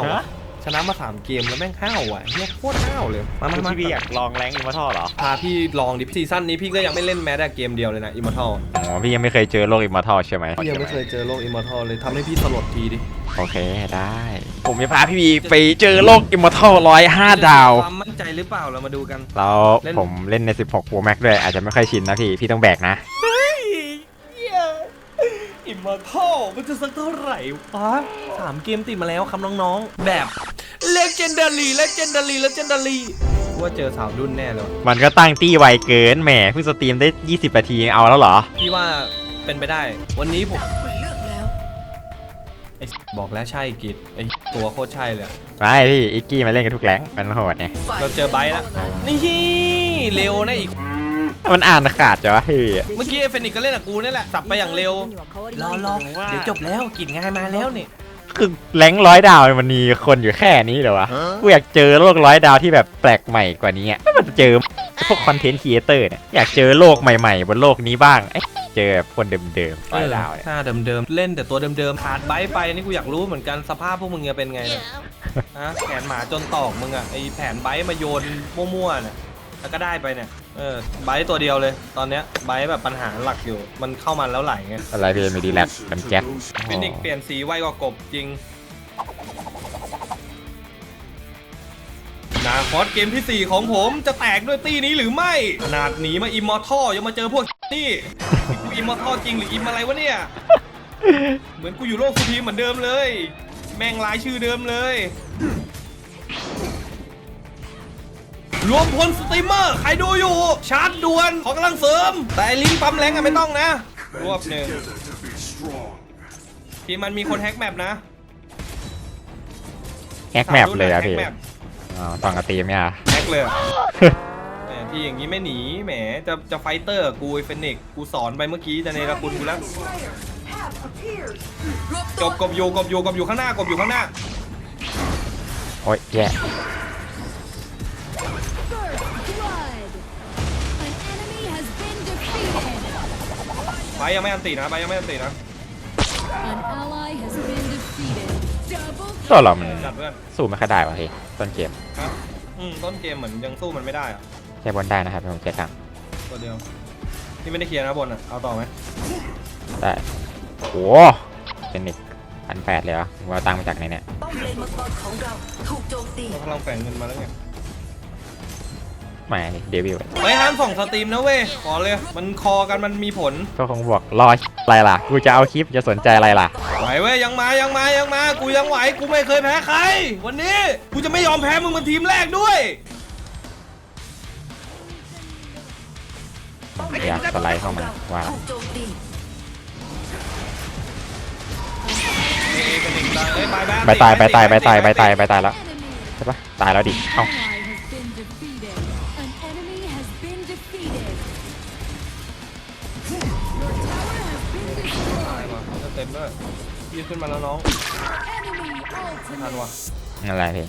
าวอะชนะมาสามเกมแล้วแม่งห้าวอะเฮียโคตรห้าวเลย มามาคือมาพี่พี่อยากลองแรงอิมมอร์ทัลเหรอ พาพี่ลองดิซีซั่นนี้พี่ก็ยังไม่เล่นแม้แต่เกมเดียวเลยนะอิมมอร์ทัลอ๋อ พี่ยังไม่เคยเจอโลกอิมมอร์ทัลใช่ไหมพี่ยังไม่เคยเจอโลกอิมมอร์ทัลเลยทำให้พี่สลดทีดิ โอเคได้ ผมจะพาพี่บีไปเจอโลกอิมมอร์ทัลร้อยห้าดาว ความมั่นใจหรือเปล่าเรามาดูกัน แล้วเล่นผมเล่นใน 16 Pro Max ด้วยอาจจะไม่ค่อยชินนะพี่ พี่ต้องแบกนะอิ มมอร์ทัลมันจะสักเท่าไหร่วะสามเกมติดมาแล้วครับน้องๆ แบบเลเจนดารีเลเจนดารีเลเจนดารีว่าเจอสาวดุนแน่เลยว่ะมันก็ตั้งตี้ไวเกินแหมเพิ่งสตรีมได้ 20นาทีเองเอาแล้วเหรอ พี่ว่าเป็นไปได้ วันนี้ผมไอ้บอกแล้วใช่กิจไอ้ตัวโคตรใช่เลยอะไม่พี่อิกกี้มาเล่นกันทุกแรงมันโหดไงเราเจอไบร์ทแล้วนี่เร็วนะอีก มันอ่านขาดจ้ะวะพี่เมื่อกี้ไอ้เฟนิกซ์ก็เล่นกับกูนี่แหละ สับไปอย่างเร็ว รอรอเดี๋ยวจบแล้วกิจงานมาแล้วเนี่ยคือแรงร้อยดาวมันมีคนอยู่แค่นี้เหรอวะกูอยากเจอโลกร้อยดาวที่แบบแปลกใหม่กว่านี้อะไม่มันเจอพวกคอนเทนต์ครีเอเตอร์เนี่ยอยากเจอโลกใหม่ๆ บนโลกนี้บ้างเอ๊ะเจอแบบคนเดิมๆร้อยดาวเนี่ยหน้าเดิมๆเล่นแต่ตัวเดิมๆขาดไบร์ทไปนี่กูอยากรู้เหมือนกันสภาพพวกมึงจะเป็นไงเนี่ยฮะแขนหมาจนตอกมึงอะไอแผนไบร์ทมาโยนมั่วๆเนี่ย แล้วก็ได้ไปเนี่ย เออไบร์ทตัวเดียวเลย ตอนเนี้ยไบร์ทแบบปัญหาหลักอยู่ มันเข้ามาแล้วไหลไงอะไรพี่มีดีแลกเป็นแจ็คฟินิกซ์เปลี่ยนสีไวกว่ากบจริงนาคอสเกมที่ 4 ของผมจะแตกด้วยตีนี้หรือไม่ ขนาดหนีมาอิมมอร์ทัลยังมาเจอพวกนี่กูอิมมอร์ทัลจริงหรืออิมอะไรวะเนี่ย เหมือนกูอยู่โลกสุพีมเหมือนเดิมเลย แม่งลายชื่อเดิมเลย รวมพลสตรีมเมอร์ ใครดูอยู่ ชาร์จด่วนขอกำลังเสริม แต่ไอ้ลิงก์ปั๊มแรงอะไม่ต้องนะ รวบหนึ่งที่มันมีคนแฮกแมปนะแฮกแมปเลยอะแฮพี่กแมปอ๋อตอนกระตีมเนี่ยแฮกเลยอะแหมที่อย่างนี้ไม่หนีแหมจะจะไฟเตอร์กับกูไอ้เฟนิกซ์กูสอนไปเมื่อกี้จะในระคุณกูแล้วกบกบอยู่กบอยู่กบอยู่ข้างหน้ากบอยู่ข้างหน้าโอ๊ยแย่ ไปยังไม่อันตีนะไปยังไม่อันตีนะตัวเรามันจัดเพื่อนสู้ไม่ค่อยได้วะพี่ต้นเกมครับอืมต้นเกมเหมือนยังสู้มันไม่ได้อะแค่บนได้นะครับผมเช็คครับตัวเดียวที่ไม่ได้เคลียร์นะบนอะเอาต่อไหมได้โอ้เป็นอีกพันแปดเลยเหรอผมเอาตังค์มาจากไหนเนี่ย ป้อมเลนมังกรของเราถูกโจมตีเราพลังแฝงเงินมาแล้วไง แหมาเดวิลเฮ้ยห้ามส่องสตรีมนะเว้ยขอเลย มันคอกันมันมีผลก็คงบอกรออะไรล่ะ กูจะเอาคลิปจะสนใจอะไรล่ะไหวเว้ยยังมายังมายังมา กูยังไหวกูไม่เคยแพ้ใคร วันนี้กูจะไม่ยอมแพ้มึงเป็นทีมแรกด้วยอยากสไลด์เข้ามาว่าถูกโจมตีเอ้ยเป็นอีกตายเอ้ยบายใบตายใบตายใบตายใบตายใบตายแล้วใช่ปะตายแล้วดิเอ้า ยืนขึ้นมาแล้วน้องไม่ทันว่ะอะไรพี่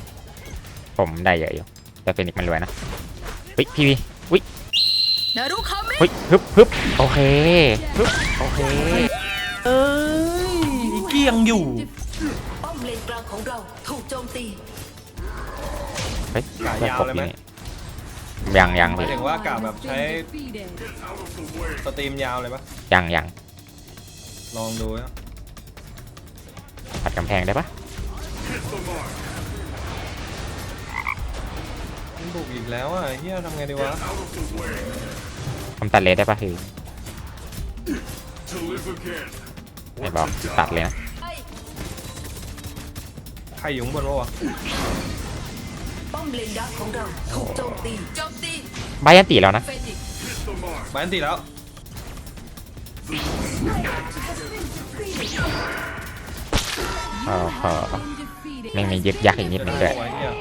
ผมได้เยอะอยู่ แต่เฟนิกซ์มันรวยนะเฮ้ยพี่พี่วินารุคามิเฮ้ยฮึบฮึบโอเคฮึบโอเคเอ้ยอีกกี้ยังอยู่ป้อมเลนกลางของเราถูกโจมตีเฮ้ยกะยาวเลยไหมยังยังหมายพี่ถึงว่ากะแบบใช้สตรีมยาวเลยปะยังยังลองดูนะ ปัดกำแพงได้ปะมันบุกอีกแล้วอะเฮียทำไงดีวะผมตัดเลนได้ปะพี่ไม่บอกตัดเลยนะใครอยู่ข้างบนวะวะป้อมเลนดักของเราถูกโจมตีโจมตีใบยันตีแล้วนะเฟนิกซ์บายอันตีแล้ว เออเออแม่งมียึกยักอีกนิดนึงด้วยโอ้ยเฮีย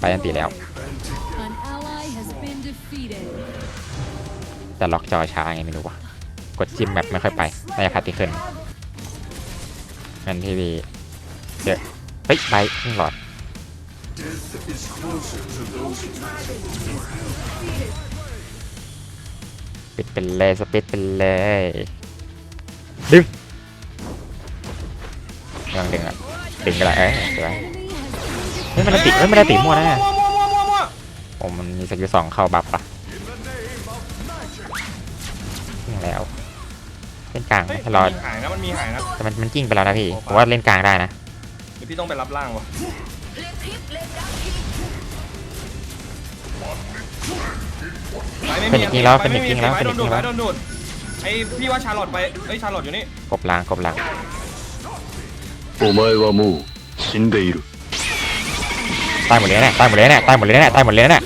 ไปยันตีแล้ว แต่ล็อกจอช้าไงไม่รู้ว่ะ กดจิ้มแบบไม่ค่อยไปน่าจะพาติขึ้นงั้นทีวีเดี๋ยวเฮ้ยไปขึ้นหลอดปิดเป็นเลยสปิดเป็นเลยดึง ยังดึงอะดึงกันละเอ้ยสวยเฮ้ยมันได้ติเฮ้ยมันได้ติมั่วนะมั่วมั่วมั่วมั่วมั่วโอ้มันมีสกิลสองเข้าบัฟปะยิงแล้วเล่นกลางไหมเฮ้ยรอมีหายนะมันมีหายนะแต่มันมันจิ้งไปแล้วนะพี่ผมว่าเล่นกลางได้นะเดี๋ยวพี่ต้องไปรับร่างวะเลนทิปเลนดักทีไปไม่เป็นมีอีกทีแล้วไปไม่มีเป็นอีกทีแล้วไปโดนดูดเป็นอีกทีแล้วไปโดนดูดไอพี่ว่าชาร์ลอตไปเอ้ยชาร์ลอตอยู่นี่กบลางกบลาง お前はもう死んでいる ตายหมดเลยเนี่ยตายหมดเลยเนี่ยตายหมดเลยเนี่ยตายหมดเลยเนี่ย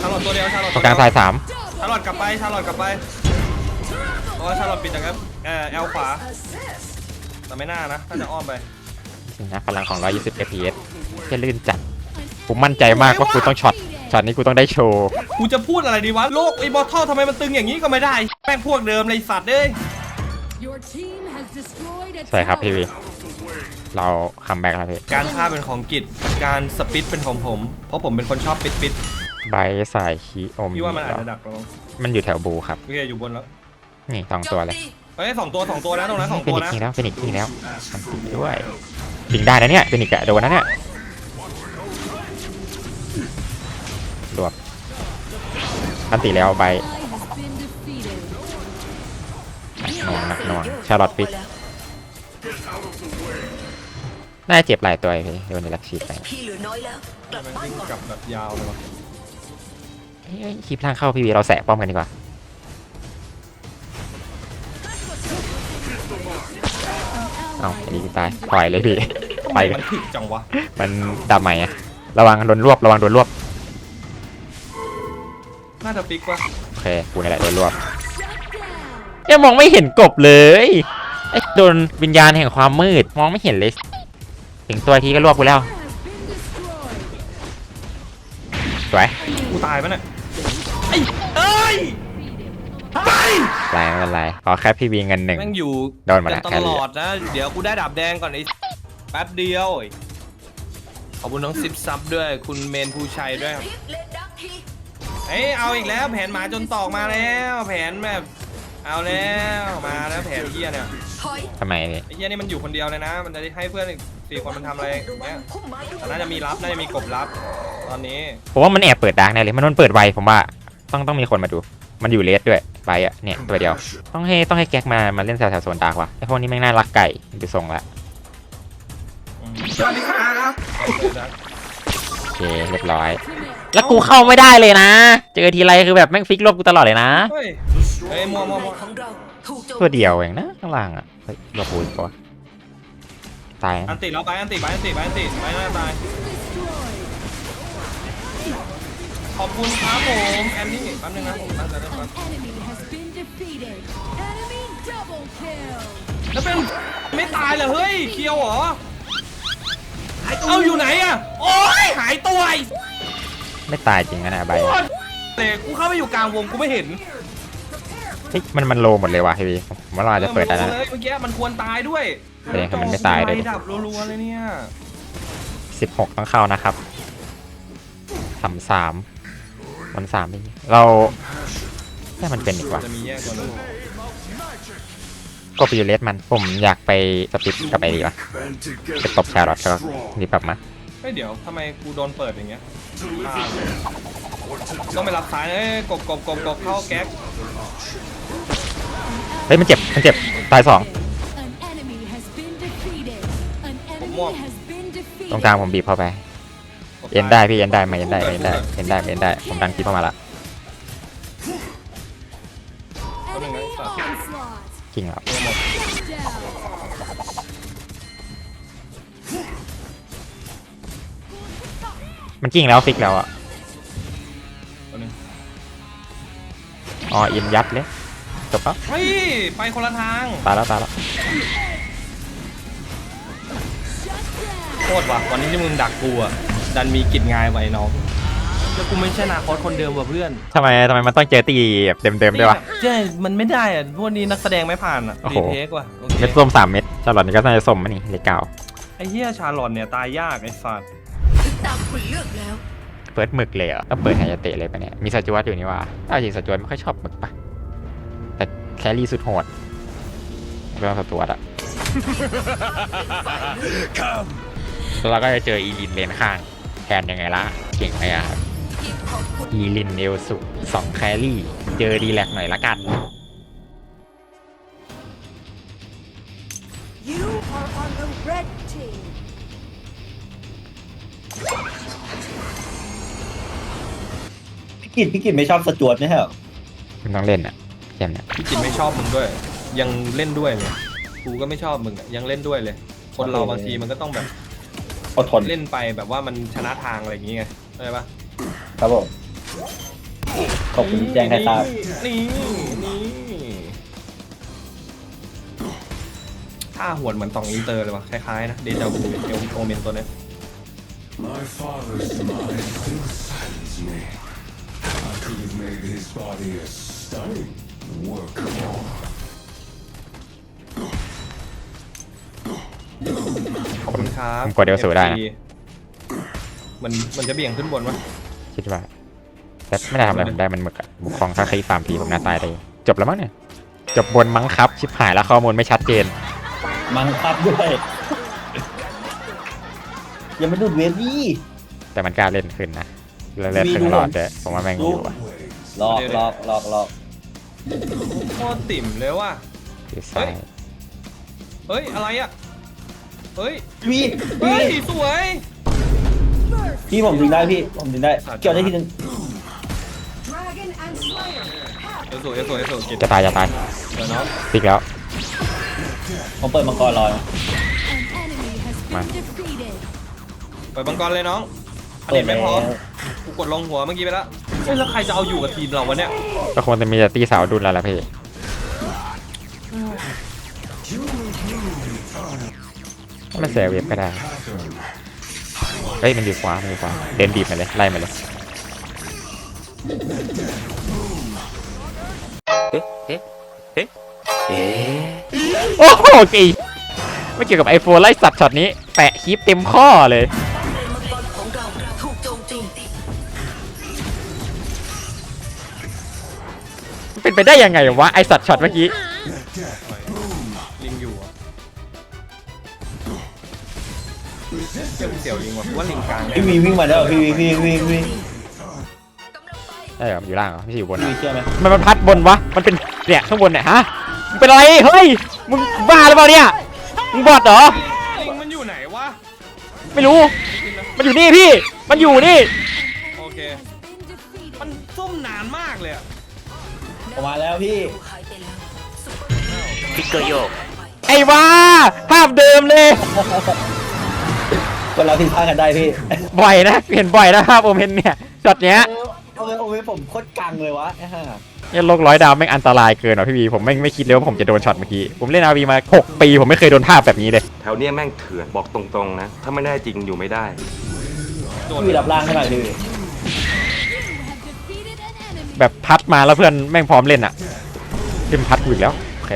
ชาร์ลอตตัวเดียวชาร์ลอต ตรงกลางสายสาม ชาร์ลอตกลับไปชาร์ลอตกลับไปเพราะว่าชาร์ลอตปิดจากครับเออแอลขวาแต่ไม่น่านะน่าจะอ้อมไป จริงนะพลังของ 120 fps แค่ลื่นจัดผมมั่นใจมากว่ากูต้องช็อตช็อตนี้กูต้องได้โชว์ กูจะพูดอะไรดีวะโลกไอ้บอทเทิลทำไมมันตึงอย่างนี้ก็ไม่ได้แม่งพวกเดิมเลยสัตว์เอ้ย Your team has destroyed a สวยครับพี่ tower. วีเราคัมแบ็กแล้วพี่การฆ่าเป็นของกิจการสปิดเป็นของผม เพราะผมเป็นคนชอบปิดปิดใบสายคีโอมพี่ว่ามันอาจจะดักเรามันอยู่แถวบูครับโอเคอยู่บนแล้ว นี่สองตัวเลยเฮ้ยสองตัวสองตัวนะตรงนั้นสองเป็นตัวอีกนะทีแล้วเป็นอีกทีแล้วมันติดด้วยยิงได้นะเนี่ยเป็นอีกอะโดนนะเนี่ยรวบอันติแล้วใบ หน่วงหนักหน่วงชาร์ลอตฟิกน่าจะเจ็บหลายตัวพี่โดนในลักชีดไปพี่เหลือน้อยแล้วกลับมันบ้านวิ่งก่อนกลับแบบยาวเลยวะเฮ้ยคลิปล่างเข้าพี่วีเราแสะป้อมกันดีกว่าเอ้าอันนี้ตายปล่อยเลยพี่ทำไปไมมันถึกจังวะมันดับใหม่อะระวังโดนรวบระวังโดนรวบน่าจะฟิกวะโอเคกูนี่แหละโดนรวบ ยังมองไม่เห็นกบเลยไอ้โดนวิญญาณแห่งความมืดมองไม่เห็นเลย ถึงตัวทีก็รวบกูแล้ว Has been destroyed. สวย กูตายปะเนี่ยไอ้เอ้ยไปไรไม่เป็นไรขอแค่พี่วีเงินหนึ่งแม่งอยู่โดนมาแล้วกัแค่ตนี้ลอดนะ เดี๋ยวกูได้ดาบแดงก่อนไอ้แป๊บเดียว ขอบคุณน้องสิบซับด้วย คุณเมนภูชัยด้วยครับทิปเลนดักทีเอ้ยเอาอีกแล้วแผนหมาจนตอกมาแล้ว แผนแบบ เอาแล้วมาแล้วแผนเฮียเนี่ยถอยทำไมพี่ไอ้เฮียนี่มันอยู่คนเดียวเลยนะ มันจะได้ให้เพื่อนอีกสี่คนมันทำอะไรอย่างเงี้ยพุ่มไม้ดูแต่น่าจะมีรับน่าจะมีกบรับ ตอนนี้ผมว่ามันแอบเปิดดาร์กแน่เลย มันมันเปิดไวผมว่า ต้องต้องมีคนมาดู มันอยู่เลสด้วยไปอะเนี่ยตัวเดียว ต้องให้ต้องให้แก๊กมามาเล่นแถวๆโซนดาร์กว่ะไอพวกนี้แม่งน่ารักไก่ดูทรงละสวัสดีครับโอเคเรียบร้อย แล้วกูเข้าไม่ได้เลยนะ เจอทีไรคือแบบแม่งฟิกรวบกูตลอดเลยนะ เฮ้ย เฮ้ยมัวมัวมัวของเราถูกโจมตัวเดียวเองนะข้างล่างอะเฮ้ยรวบกูอีกตัวตายอันะนติแล้วไปอันติไปอันติไปอันติไปหน้าตายขอบคุณครับผมแอนนี่แป๊บนึงนะผมตั้งใจได้ครับ An enemy has been defeated. Enemy double kill. แล้วเป็นไม่ตายเหรอเฮ้ยเคียวเหรอเอาอยู่ไหนอะโอ้ยหายตัวไอ้ไม่ตายจริงนะเนี่ยใบ โคตรเลยกูเข้าไปอยู่กลางวงกูไม่เห็นเฮ้ยมันมันโลหมดเลยว่ะพี่วีผมว่าเราอาจจะเปิดได้ออนะมันรู้เลยเมื่อกี้มันควรตายด้วยแสดงว่ามันไม่ตายด้วยไฟดับรัวๆเลยเนี่ยสิบหกต้องเข้านะครับสามสามวันสามพี่เราแค่มันเป็นอีกว่าจะมีแยกก่อนลูกก็ไปอยู่เลสมัน ผมอยากไปสปิดกับไปดีกว่าไปตบชาร์ลอตก็รีบกลับมาเฮ้ยเดี๋ยวทำไมกูโดนเปิดอย่างเงี้ยอ่าต้องไปรับสายเอ้ยกบกบกบกบเข้าแก๊ก เฮ้ยมันเจ็บมันเจ็บตายสอง An enemy has been defeated. An enemy Một. has been ตรง defeated. กลางผมบีบเข้าไปเอ็นได้พี่เอ็นได้มาเอ็นได้เอ็นได้เอ็นได้เอ็นได้ผมดันคลิปเข้ามาละ Enemy onslaught. จริงเหรอ Down. มันจริงแล้วฟิกแล้วอะตัวหนึงอ๋ออินยัดเลย จบแล้วเฮ้ยไปคนละทางตายแล้วตายแล้วโคตรว่ะวันนี้ที่มึงดักกูอะดันมีกิจงายไว้น้องแล้วกูไม่ใช่นาคอสคนเดิมว่ะเพื่อนทำไมทำไมมันต้องเจอตีแบบเต็มๆด้วยวะใช่มันไม่ได้อะพวกนี้นักแสดงไม่ผ่านอะโอ้โหรีเทคว่ะโอเคเม็ดส้มสามเม็ดชาร์ลอตนี่ก็น่าจะส้มมั้นี่เลขเก้าไอ้เหี้ยชาลอนเนี่ยตายยากไอ้สัตว์ถึงตามคุณเลือกแล้ว เปิดหมึกเลยเหรอต้องเปิดไฮยาเตะเลยปะเนี่ยมีสจวตอยู่นี่ว่าเอาจริงสจวตไม่ค่อยชอบหมึกปะ แต่แครี่สุดโหดเรื่องสจวตอะแล้วเราก็จะเจออีลินเลนข้างแทนยังไงล่ะเก่งไหมอะครับอีลินเอลสุสองแครี่เจอดีแลกหน่อยละกัน You are on the red team. พี่กิจพี่กิจไม่ชอบสจวตไหมครับคุณต้องเล่นอะ เกมเนี้ยพี่กินไม่ชอบมึงด้วย ยังเล่นด้วยเลยกูก็ไม่ชอบมึงอะยังเล่นด้วยเลย คนเราบางทีมันก็ต้องแบบอดทนเล่นไปแบบว่ามันชนะทางอะไรอย่างเงี้ยเข้าใจปะครับผมขอบคุณที่แจ้งให้ทราบนี่นี่ท่าหวนเหมือนตองอินเตอร์เลยวะคล้ายๆนะเดจาวูเอลโอเมนตัวเนี้ย My father's mind still saddens me. I could have made his body a stunning work of art. ขอบคุณครับผมกดเอลสูได้นะ FC มันมันจะเบี่ยงขึ้นบนวะคิดว่าแต่ไม่ได้ทำอะไรผมได้มันหมึกอะบุกของถ้าคลีฟาร์มทีผมน่าตายเลยจบแล้วมั้งเนี่ย จบบนมั้งครับ ชิบหายแล้วข้อมูลไม่ชัดเจน มังคับด้วยยังไม่ดูดเวฟนี่แต่มันกล้าเล่นขึ้นนะแล้วเล่นครึ่งหลอดด้วยผมว่าแม่งอยู่อะหลอกหลอกหลอกหลอก โคตรติ่มเลยว่ะคือซ้ายเฮ้ย อะไรอะ เฮ้ยพี่เฮ้พี่ยสวย พี่ผมดึงได้พี่ ผมดึงได้ เกี่ยวได้ทีนึง Dragon and Slayer. เอลสูเอลสูเอลสูกินจะตายจะตายเดี๋ยวเนาะติ๊กแล้ว ผมเปิดมังกรรอนะ An enemy has been Man. defeated. เปิดบังกรเลยน้องอันเปินี้ดไม่แล้วพร้อมกูกดลงหัวเมื่อกี้ไปแล้ว เฮ้ยแล้วใครจะเอาอยู่กับทีมเราวะเนี่ยก็ควรจะมีแต่ตีสาวดุลแล้วล่ะพี่ไม่เสียเวฟก็ได้ เฮ้ย มันอยู่ขวา มันอยู่ขวา เดินบีบมาเลย ไล่มาเลยโอ้โหกีไม่เกี่ยวกับไอโฟนไล่สัตว์ช็อตนี้ แปะคลิปเต็มข้อเลย เป็นไปได้ยังไงวะไอสัตว์ช็อตเมื่อกี้ลิงอยู่อะเจ้าเสี่ยวลิงว่ะกูว่าลิงกลางพี่วีวิ่งมาแล้วพี่วีพี่วีพี่วีได้เหรอมันอยู่ล่างเหรอไม่ใช่อยู่บนพี่เหรวีอเชื่อไหมมันมันพัดบนวะมันเป็นเนี่ยข้างบนเนี่ยฮะมึงเป็นอะไรเฮ้ยมึงบ้าหรือเปล่าเนี่ยมึงบอดเหรอลิงมันอยู่ไหนวะไม่รู้ มันอยู่นี่พี่ มันอยู่นี่ ผมมาแล้วพี่หายไปแล้วซุปเปอร์พิกเกอร์โยกไอ้ว้าภาพเดิมเลย คนเราผิดพลาดกันได้พี่บ่อยนะเห็นบ่อยนะภาพโอเมนเนี่ยช็อตเนี้ยโอ้ยโอ้ยผมโคตรกังเลยวะไอ้ห่าเนี่ยโลกร้อยดาวแม่งอันตรายเกินว่ะพี่วีผมไม่งไม่คิดเลยว่าผมจะโดนช็อตเมื่อกี้ ผมเล่นอาวีมา6ปี ผมไม่เคยโดนภาพแบบนี้เลย แถวเนี้ยแม่งเถื่อนบอกตรงๆนะ ถ้าไม่ได้จริงอยู่ไม่ได้โดนพี่วีรับร่างให้หน่อยพี่ แบบพัดมาแล้วเพื่อนแม่งพร้อมเล่นอะขึ้นพัดกูอีกแล้ว โอเค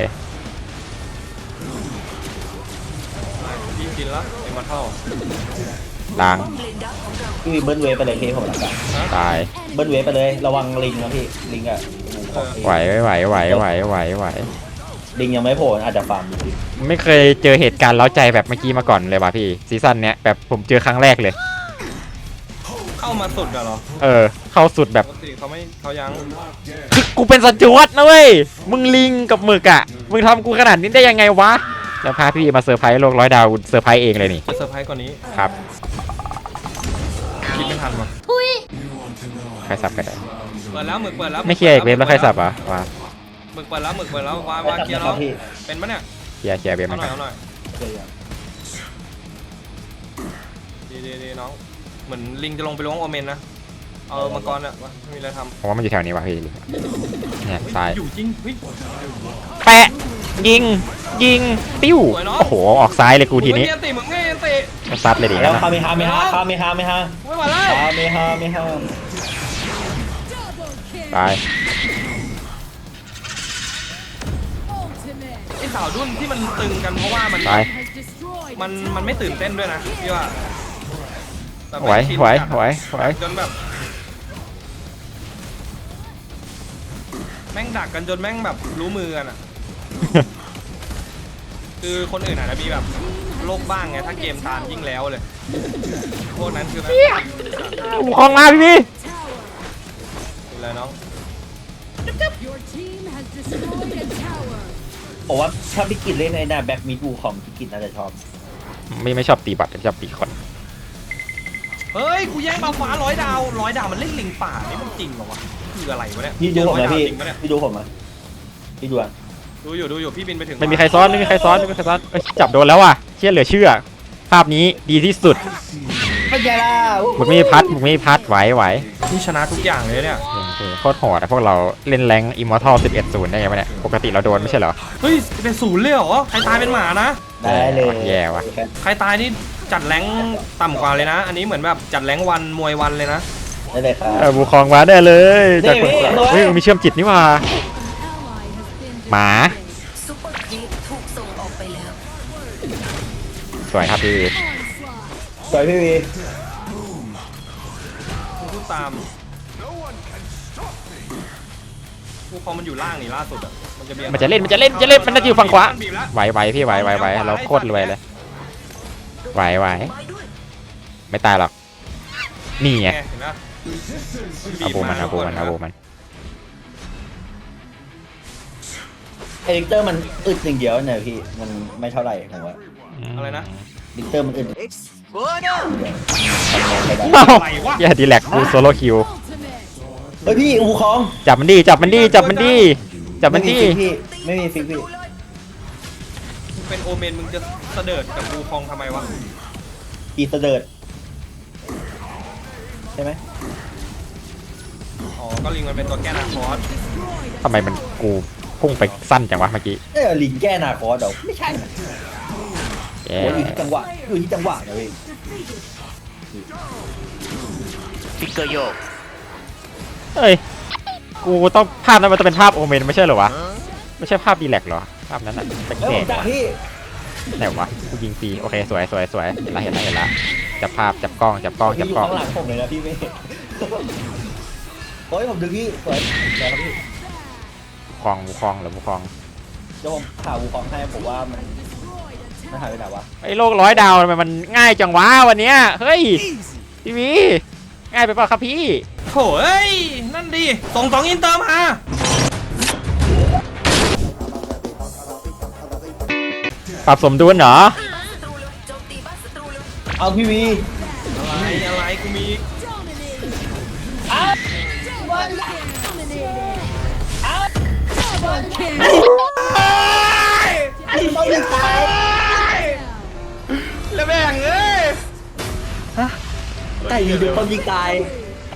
พี่กินแล้วเอ็มมาเท่าล้างป้อมเลนดักของเราพี่วีเบิ้ลเวฟไปเลยพี่ผมรักกันตายเบิ้ลเวฟไปเลยระวังลิงนะพี่ลิงอะของพี่ไหวไหวไหวไหวไหวไหวลิงยังไม่โผล่อาจจะฟาร์มอยู่พี่ไม่เคยเจอเหตุการณ์เล้าใจแบบเมื่อกี้มาก่อนเลยว่ะพี่ซีซั่นเนี้ยแบบผมเจอครั้งแรกเลยเข้ามาสุดอะเหรอเออ เข้าสุดแบบ ปกติเขาไม่เขายังคือกูเป็นสจวตนะเว้ย มึงลิงกับหมึกอะมึงทำกูขนาดนี้ได้ยังไงวะ แล้วพาพี่มาเซอร์ไพรส์โลกร้อยดาวเซอร์ไพรส์เองเลยนี่เซอร์ไพรส์กว่านี้ครับ คิดไม่ทันว่ะใครสับกันได้เปิดแล้วหมึกเปิดแล้วไม่เคลียร์อีกเว็บแล้วใครสับอะวาหมึกเปิดแล้วหมึกเปิดแล้ววาไม่วาตัดเคลียร์นะคแล้รัวบพี่เป็นปะเนี่ยเคลียร์เคลียร์เว็บเอามันหน่ก่ออยนเอาหน่อยดีดีดีน้อง เหมือนลิงจะลงไปล้วงโอเมนนะ เอามังกรอะวะไม่มีอะไรทำผมว่ามันอยู่แถวนี้ว่ะพี่ลิงเนี่ยเฮ้ยซ้ายอยู่จริงเฮ้ย แปะยิง ยิงปิ้ว สวยเนอะ โอ้โห ออกซ้ายเลยกูทีนี้มึงไม่เตีมึงไม่เตีซัดเลยดิแล้งั้วนนะคาเมฮาเมฮาคาเมฮาเมฮาไม่ไหวแล้วคาเมฮาเมฮา Double kill. ตาย Ultimate ไอ้สาวดุ้นที่มันตึงกันเพราะว่ามัน ตาย has destroyed. มันมันไม่ตื่นเต้นด้วยนะพี่ว่า แบบไหวชินไหวจัดอะไหวไหว จนแบบ แม่งดักกันจนแม่งแบบรู้มือกันอะ คือคนอื่นอาจจะมีแบบโลกบ้างไงถ้าเกมตามยิ่งแล้วเลย พวกนั้นคือแบบวูคองมาพี่พี่เลยน้อง Your team has destroyed a tower. ผมว่าถ้าพี่กิจเล่นในหน้าแบ็กมิดบูของพี่กิจน่าจะชอบ ไม่ไม่ชอบตีบัตรชอบตีคน เฮ้ย กูแย่งมาฟ้าร้อยดาวร้อยดาวมันเล่นลิงป่านี่มันจริงเหรอวะ คืออะไรวะเนี่ยพี่ดูผมร้อยนะดาวพี่จริงปะเนี่ยพี่ดูผมนะพี่ดูอะดูอยู่ดูอยู่พี่บินไปถึงไม่มีใครซ้อนไม่มีใครซ้อนไม่มีใครซ้อนเอ้ยจับโดนแล้วว่ะเชี่ยเหลือเชื่อ ภาพนี้ดีที่สุดเป็นไงล่ะมึงไม่พัดมึงไม่พัดไหวไหวนี่ชนะทุกอย่างเลยเนี่ย โอเคโคตรโหดอะพวกเราเล่นแรงอิมมอร์ทัล11ศูนย์ได้ไงวะเนี่ยปกติเราโดนไม่ใช่เหรอ เฮ้ยเป็นศูนย์เลยเหรอ ใครตายเป็นหมานะ ได้เลย แย่ว่ะ ใครตายนี่ จัดแรงค์ต่ำกว่าเลยนะ อันนี้เหมือนแบบจัดแรงค์วันมวยวันเลยนะ ได้เลยครับเออบูคองมาได้เลยนี่จากคนพี่เอาไว้เฮ้ยมันมีเชื่อมจิตนี่หว่า Ally has been หมา defeated. ซุปเปอร์ครีปถูกส่งออกไปแล้ว สวยครับพี่ Onslaught. สวยพี่วีกูพูดตามกูพอมันอยู่ล่างนี่ล่าสุดอะมันจะมีมันจะเล่นมันจะเล่นมันจะเล่นมันน่าจะอยู่ฝั่งขวาบีบแล้วไหวไหวพี่ไหวไหวไหวเราโคตรรวยเลย ไหวไหวไม้ด้วยไม่ตายหรอก นี่ไงไงเห็นปะเอาโบมันเอาโบมันเอาโบมันไอลิกเตอร์มันอึดอย่างเดียวเนี่ยพี่ มันไม่เท่าไหร่ผมว่าอะไรนะลิกเตอร์มันอึดทำงานไม่ได้เอ้าอะไรวะอย่าดีแลกกูโซโลคิว Ultimate. เฮ้ยพี่อูคองจับมันดีจับมันดีจับมันดีจับมันดีไฟิกพี่ไม่มีฟิกพี่มึง เป็นโอเมนมึงจะเสดิร์ดกับกูคองทำไมวะอีเสดิร์ดใช่ไหมอ๋อ ก็ลิงมันเป็นตัวแก้นาคอสทำไมมันกูพุ่งไปสั้นจังวะเมื่อกี้เออลิงแก้นาคอสเดี๋ยวไม่ใช่นะแย่โอ้ยอยู่ที่จังหวะอยู่ที่จังหวะนะพี่เอ้ย กูต้องภาพนั้นมันจะเป็นภาพโอเมนไม่ใช่เหรอวะ ไม่ใช่ภาพดีแลกเหรอ ภาพนั้นน่ะแปแล้วลผมกจับพี่ๆไหนวะกูยิงฟรีโอเคสวยสวยสวยเห็นละเห็นละเห็นละจับภาพจับกล้องจับกล้องจัพี่บอยู่กล้อง ข้างหลังผมเลยนะพี่ไม่เห็นโอ้ยผมดึงพี่สวยสวยครับพี่คลองบูคลองหรือบูคลองเดี๋ยวผมหาวูคองให้ผมว่ามันมันหายไปไหนวะไอ้โลกร้อยดาวทำไมมันง่ายจังวะวันเนี้ยเฮ้ยทีวีง่ายไปเปล่าครับพี่โถ่เอ้ย นั่นดิ ส่งสองอินเตอร์มา ปรับสมดุลเหรอศัตรูเลยโจมตีบ้านศัตรูเลยเอาพี่วีอะไรอะไรกูมีต้องยิงตายแล้วแม่งเอ้ยไก่ยิงโดนต้นยิงตาย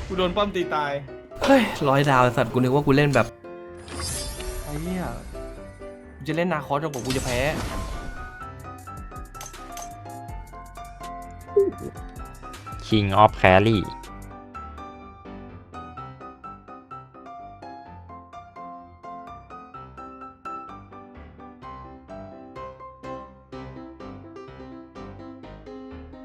กูโดนป้อมตีตายเฮ้ยร้อยดาวไอ้สัตว์กูนึกว่ากูเล่นแบบไอ้เหี้ยกูจะเล่นนาคอสจนกว่ากูจะแพ้ King of Carry